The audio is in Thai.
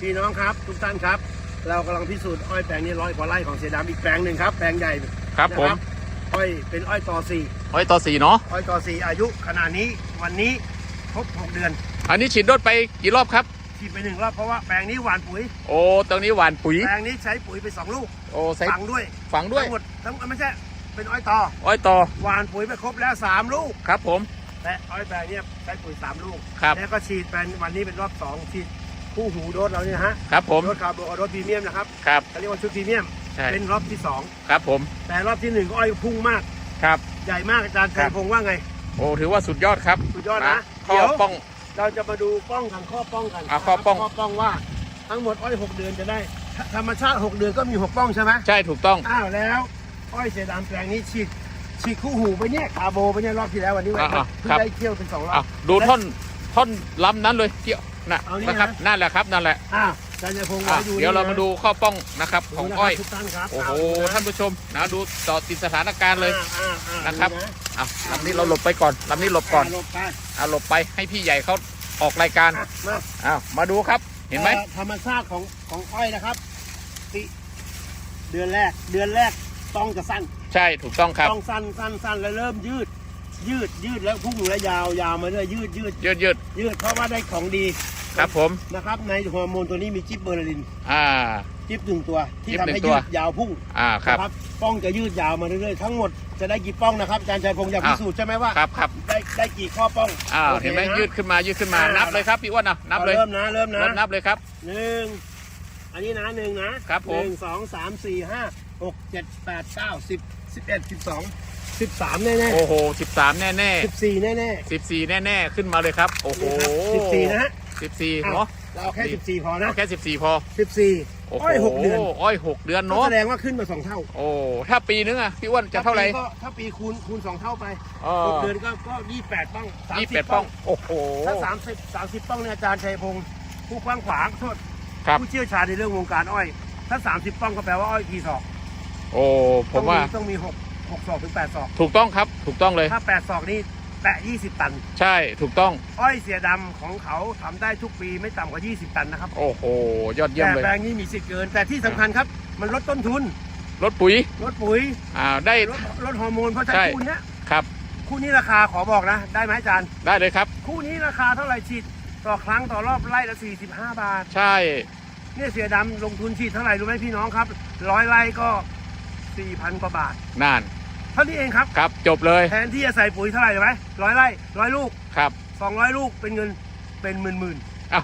พี่น้องครับทุกท่านครับ เรากำลังพิสูจน์อ้อยแปลงนี้ร้อยกว่าไร่ของเสียดำอีกแปลงหนึ่งครับแปลงใหญ่ครับนะผม อ้อยเป็นอ้อยต่อสี่อ้อยต่อสีเนาะอ้อยต่อสี่อายุขนาดนี้วันนี้ครบหกเดือนอันนี้ฉีดโดดไปกี่รอบครับ ฉีดไปหนึ่งรอบเพราะว่าแปลงนี้หวานปุ๋ย โอ้ตรงนี้หวานปุ๋ย แปลงนี้ใช้ปุ๋ยไปสองลูกโอ้ใส่ฝังด้วยฝังด้วย ทั้งหมดทั้งไม่ใช่เป็นอ้อยต่ออ้อยต่อหวานปุ๋ยไปครบแล้วสามลูก ครับผม และอ้อยแปลงเนี้ยใช้ปุ๋ยสามลูก ครับ แล้วก็ฉีดเป็นวันนี้เป็นรอบสองฉีด คู่หูโดสเราเนี่ยนะฮะครับผม โดสคาร์โบโดสพรีเมียมนะครับครับ เขาเรียกว่าชุดพรีเมียม ใช่ เป็นรอบที่สองครับผม แต่รอบที่หนึ่งก็อ้อยพุ่งมาก ครับ ใหญ่มากอาจารย์ครัชับ ยพงษ์ว่าไง โอ้ ถือว่าสุดยอดครับสุดยอดนะข้อเดี๋ยว ป้อง เราจะมาดูป้องกันข้อป้องกันอะข้อป้อง ข้อป้องว่า ทั้งหมดอ้อยหกเดือนจะได้ธธรรมชาติหกเดือนก็มีหกป้องใช่ไหมใช่ถูกต้อง อ้าวแล้ว อ้อยเสดามแปลงนี้ฉีดฉีดคู่หูไปเนี่ยคาร์โบไปเนี่ยรอบที่แล้ววันนี้ไว้อ่าเพิ่งครับ ได้เที่ยวเป็นสองรออะบดูท่อน ท่อนลำนั้นเลยเกี่ยว นะเอานี่นะครับนะนั่นแหละครับนั่นแหละอ้าวอาจารย์ชัยพงษ์อะไว้อยู่เดี๋ยวเรามาดูข้อป้องนะครับดูของนะอ้อยทุกท่านครับโอ้โหเะท่านผู้ชมนะดูต่อติดสถานการณ์เลย อ่าอ่าอ่านะครับ ดูอะลำนี้เราหลบไปก่อนลำนี้หลบก่อนาหลบไปอะหลบไปให้พี่ใหญ่เขาออกรายการอะมาอ้าวมาดูครับเห็นไหมอ่อธรรมชาติของของอ้อยนะครับปีเดือนแรก เดือนแรกต้องจะสั้น ใช่ถูกต้องครับ ต้องสั้นสั้นสั้นแล้วเริ่มยืด ยืดยืดแล้วพุ่งแล้วยาวยาวมาเรื่อยยืดยืดยืดยืดยืดเพราะว่าได้ของดี ครับผมนะครับในฮอร์โมนตัวนี้มีจิ๊บเบอร์ลินอ่า จิ๊บหนึ่งตัว ที่จิ๊บทำหนึ่ให้งตัยืวดยาวพุ่งอ่าครับ นะป้องจะยืดยาวมาเรื่อยๆทั้งหมดจะได้กี่ป้องนะครับอาจารย์ชัยพงษ์อยากอะพิสูจน์ใช่ไหมว่าครับครับได้ได้กี่ข้อป้องอ้าวโอคเห็นไหมะยืดขึ้นมายืดขึ้นมาอ่านันับเลยครับพี่อ้วนนะนับเลยเริ่มนะเริ่มนะเริ่มนับเลยครับ หนึ่งอันนี้นะหนึ่งนะครับผม หนึ่งสองสามสี่ห้าหกเจ็ดแปดเก้าสิบสิบเอ็ดสิบสองสิบสามแน่แน่โอ้โหสิบสามแน่แน่สิบสี่แน่แน่สิบสี่แน่แน่ ๆ ขึ้นมาเลยครับ โอ้โห สิบสี่นะฮะ สิบสี่อ้าวเนาะเราเอาแค่สิบสี่พอนะเอาแค่สิบสี่พอสิบสี่โอ้โหอ้อยหกเดือนอ้อยหกเดือนก็เนาะแสดงว่าขึ้นมาสองเท่าโอ้ถ้าปีนึงอะพี่อ้วนจะเท่าไหร่ปีก็ถ้าปีคูณคูณสองเท่าไปเอหอกเดือนก็ก็ยี่แปดป้องสามยี่สิสิบบป้ป้อองงโอ้โห ถ้าสามสิบสามสิบป้องเนี่ยอาจารย์ชัยพงศ์ผู้กว้างขวางโทษครับ ผู้เชี่ยวชาญในเรื่องวงการอ้อย ถ้าสามสิบป้องก็แปลว่าอ้อยกี่ศอกโอ้ผมว่าต้องมีหกหกศอกถึงแปดศอก ถูกต้องครับถูกต้องเลย ถ้าแปดศอกนี่ แตะยี่สิบตัน ใช่ถูกต้อง อ้อยเสียดำของเขาทำได้ทุกปีไม่ต่ำกว่า 20 ตันนะครับ โอ้โห ยอดเยี่ยมแต่เลย แปลงนี้มีสิทธิ์เกิน แต่ที่สำคัญครับ มันลดต้นทุน รถปุ๋ยลดปุ๋ย อ่าได้ ลดลดฮอร์โมน เพราะฉะใช่นั้นคู่เนี้ยครับ คู่นี้ราคาขอบอกนะ ได้ไหมอาจารย์ ได้เลยครับ คู่นี้ราคาเท่าไหร่ฉีดต่อครั้งต่อรอบไร่ละ 45 บาท ใช่ เนี่ยเสียดำลงทุนฉีดเท่าไหร่รู้ไหมพี่น้องครับ ร้อยไร่ก็ 4,000 กว่าบาท นาน เท่านี้เองครับ ครับจบเลยแทนที่จะใส่ปุ๋ยเท่าไหร่รู้ไหมร้อยไร่ร้อยลูกครับ200ลูกเป็นเงินเป็นหมื่นๆอะ